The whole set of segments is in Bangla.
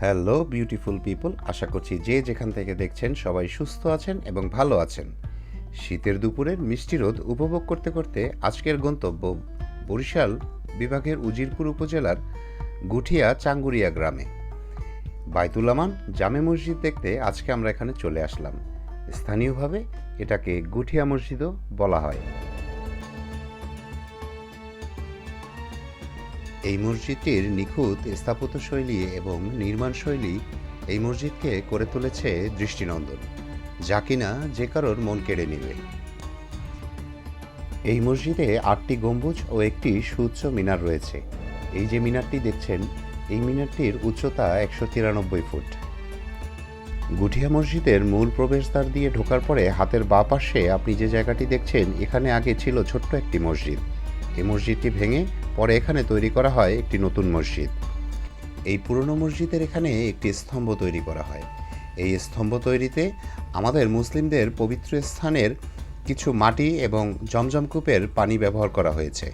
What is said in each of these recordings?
হ্যালো বিউটিফুল পিপল আশা করছি যে যেখান থেকে দেখছেন সবাই সুস্থ আছেন এবং ভালো আছেন। শীতের দুপুরের মিষ্টি রোদ উপভোগ করতে করতে আজকের গন্তব্য বরিশাল বিভাগের উজিরপুর উপজেলার গুঠিয়া চাঙ্গুরিয়া গ্রামে। বাইতুল আমান জামে মসজিদ দেখতে আজকে আমরা এখানে চলে আসলাম। স্থানীয়ভাবে এটাকে গুঠিয়া মসজিদও বলা হয়। এই মসজিদটির নিখুঁত স্থাপত্যশৈলী এবং নির্মাণশৈলী এই মসজিদকে করে তুলেছে দৃষ্টিনন্দন, যা কিনা যে কারোর মন কেড়ে নেবে। এই মসজিদে আটটি গম্বুজ ও একটি সুউচ্চ মিনার রয়েছে। এই যে মিনারটি দেখছেন, এই মিনারটির উচ্চতা একশো তিরানব্বই ফুট। গুঠিয়া মসজিদের মূল প্রবেশদ্বার দিয়ে ঢোকার পরে হাতের বাঁ পাশে আপনি যে জায়গাটি দেখছেন, এখানে আগে ছিল ছোট্ট একটি মসজিদ। এই মসজিদটি ভেঙে পরে এখানে তৈরি করা হয় একটি নতুন মসজিদ। এই পুরনো মসজিদের এখানে একটি স্তম্ভ তৈরি করা হয়। এই স্তম্ভ তৈরিতে আমাদের মুসলিমদের পবিত্র স্থানের কিছু মাটি এবং জমজমকূপের পানি ব্যবহার করা হয়েছে।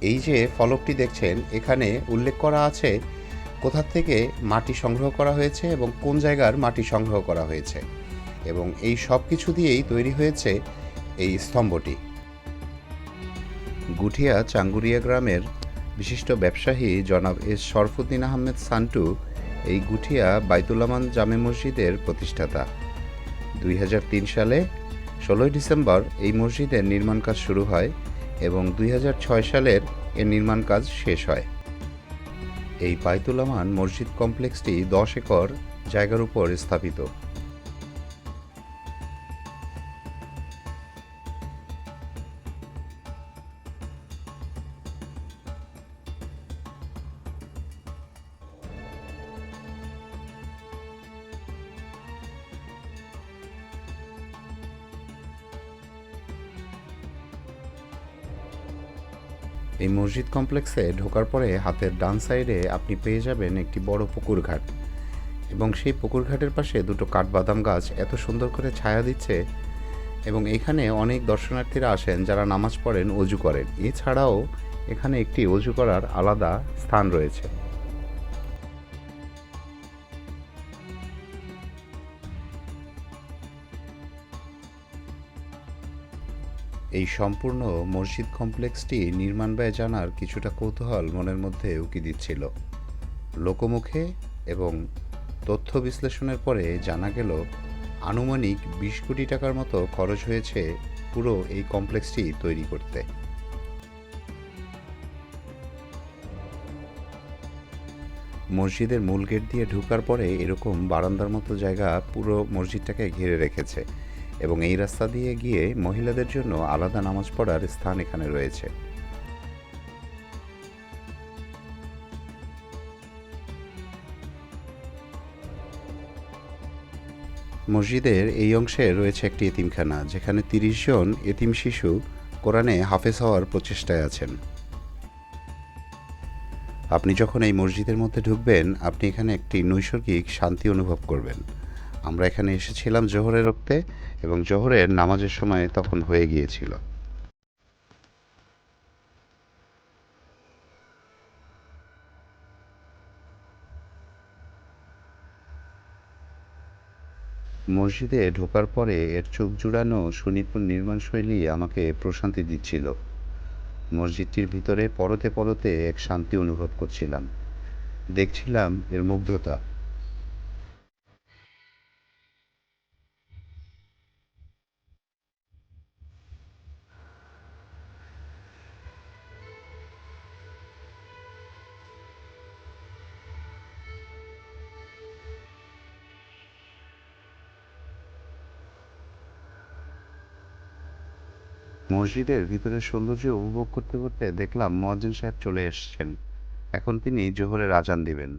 এই যে ফলকটি দেখছেন, এখানে উল্লেখ করা আছে কোথা থেকে মাটি সংগ্রহ করা হয়েছে এবং কোন জায়গার মাটি সংগ্রহ করা হয়েছে। এবং এই সব কিছু দিয়েই তৈরি হয়েছে এই স্তম্ভটি। গুঠিয়া চাঙ্গুরিয়া গ্রামের বিশিষ্ট ব্যবসায়ী জনাব এস. শরফুদ্দিন আহমেদ সান্টু এই গুঠিয়া বাইতুলামান জামে মসজিদের প্রতিষ্ঠাতা। দুই হাজার তিন সালে ষোলোই ডিসেম্বর এই মসজিদের নির্মাণ কাজ শুরু হয় এবং দুই হাজার ছয় সালের এর নির্মাণ কাজ শেষ হয়। এই বাইতুলামান মসজিদ কমপ্লেক্সটি দশ একর জায়গার উপর স্থাপিত। এই মসজিদ কমপ্লেক্সে ঢোকার পরে হাতের ডান সাইডে আপনি পেয়ে যাবেন একটি বড় পুকুর ঘাট। এবং সেই পুকুর ঘাটের পাশে দুটো কাঠবাদাম গাছ এত সুন্দর করে ছায়া দিচ্ছে এবং এখানে অনেক দর্শনার্থীরা আসেন যারা নামাজ পড়েন, অজু করেন। এছাড়াও এখানে একটি অজু করার আলাদা স্থান রয়েছে। এই সম্পূর্ণ মসজিদ কমপ্লেক্সটি নির্মাণ ব্যয় জানার কিছুটা কৌতূহল মনের মধ্যে উকি দিচ্ছিল। লোকমুখে এবং তথ্য বিশ্লেষণের পরে জানা গেল, আনুমানিক বিশ কোটি টাকার মতো খরচ হয়েছে পুরো এই কমপ্লেক্সটি তৈরি করতে। মসজিদের মূল গেট দিয়ে ঢুকার পরে এরকম বারান্দার মতো জায়গা পুরো মসজিদটাকে ঘিরে রেখেছে। এবং এই রাস্তা দিয়ে গিয়ে মহিলাদের জন্য আলাদা নামাজ পড়ার স্থান এখানে রয়েছে। মসজিদের এই অংশে রয়েছে একটি এতিমখানা, যেখানে তিরিশ জন এতিম শিশু কোরআনে হাফেজ হওয়ার প্রচেষ্টায় আছেন। আপনি যখন এই মসজিদের মধ্যে ঢুকবেন, আপনি এখানে একটি নৈসর্গিক শান্তি অনুভব করবেন। আমরা এখানে এসেছিলাম জোহরে রক্তে এবং জোহরের নামাজের সময় তখন হয়ে গিয়েছিল। মসজিদে ঢোকার পরে এর চোখ জুড়ানো সুনিপুণ নির্মাণশৈলী আমাকে প্রশান্তি দিচ্ছিল। মসজিদটির ভিতরে পরতে পরতে এক শান্তি অনুভব করছিলাম। দেখছিলাম এর মুগ্ধতা। মসজিদের ভিতরের সৌন্দর্য উপভোগ করতে করতে দেখলাম মহাজন সাহেব চলে এসেছেন। এখন তিনি জোহরের আজান দিবেন।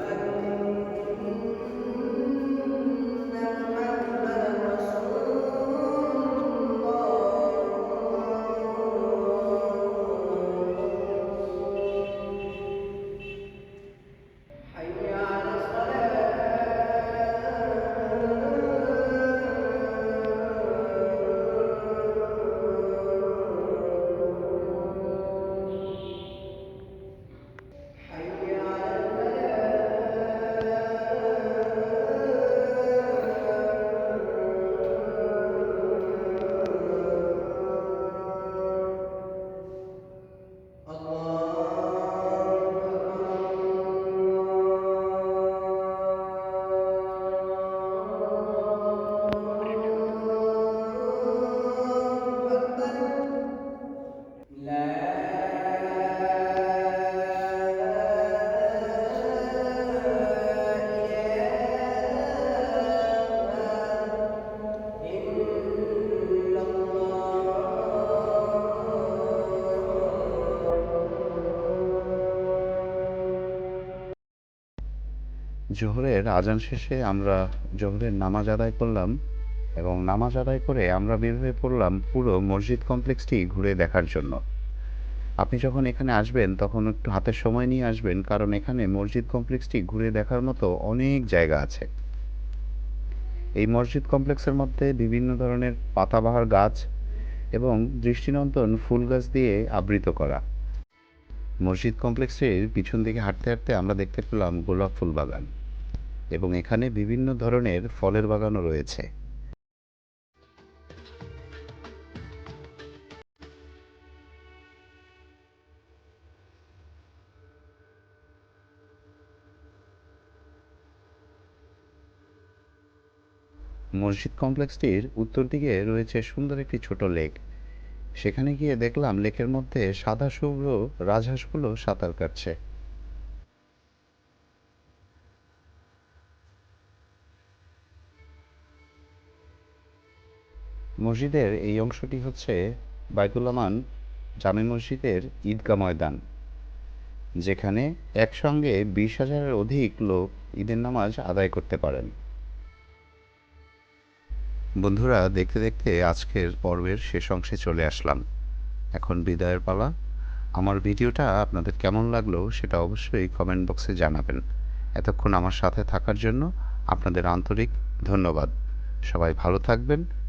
জোহরের আজান শেষে আমরা জোহরের নামাজ আদায় করলাম এবং নামাজ আদায় করে আমরা বের হয়ে পড়লাম পুরো মসজিদ কমপ্লেক্সটি ঘুরে দেখার জন্য। আপনি যখন এখানে আসবেন, তখন একটু হাতের সময় নিয়ে আসবেন, কারণ এখানে মসজিদ কমপ্লেক্সটি ঘুরে দেখার মতো অনেক জায়গা আছে। এই মসজিদ কমপ্লেক্সের মধ্যে বিভিন্ন ধরনের পাতাবাহার গাছ এবং দৃষ্টিনন্দন ফুল গাছ দিয়ে আবৃত করা। মসজিদ কমপ্লেক্সের পিছন দিকে হাঁটতে হাঁটতে আমরা দেখতে পেলাম গোলাপ ফুল বাগান। এবং এখানে বিভিন্ন ধরনের ফলের বাগানও রয়েছে। মসজিদ কমপ্লেক্সটির উত্তর দিকে রয়েছে সুন্দর একটি ছোট লেক। সেখানে গিয়ে দেখলাম লেকের মধ্যে সাদা শুভ্র রাজহাঁসগুলো সাঁতার কাটছে। মসজিদের এই অংশটি হচ্ছে বাইতুল আমান জামে মসজিদের ঈদগাহ ময়দান, যেখানে একসঙ্গে বিশ হাজারের অধিক লোক ঈদের নামাজ আদায় করতে পারেন। বন্ধুরা, দেখতে দেখতে আজকের পর্বের শেষ অংশে চলে আসলাম। এখন বিদায়ের পালা। আমার ভিডিওটা আপনাদের কেমন লাগল সেটা অবশ্যই কমেন্ট বক্সে জানাবেন। এতক্ষণ আমার সাথে থাকার জন্য আপনাদের আন্তরিক ধন্যবাদ। সবাই ভালো থাকবেন।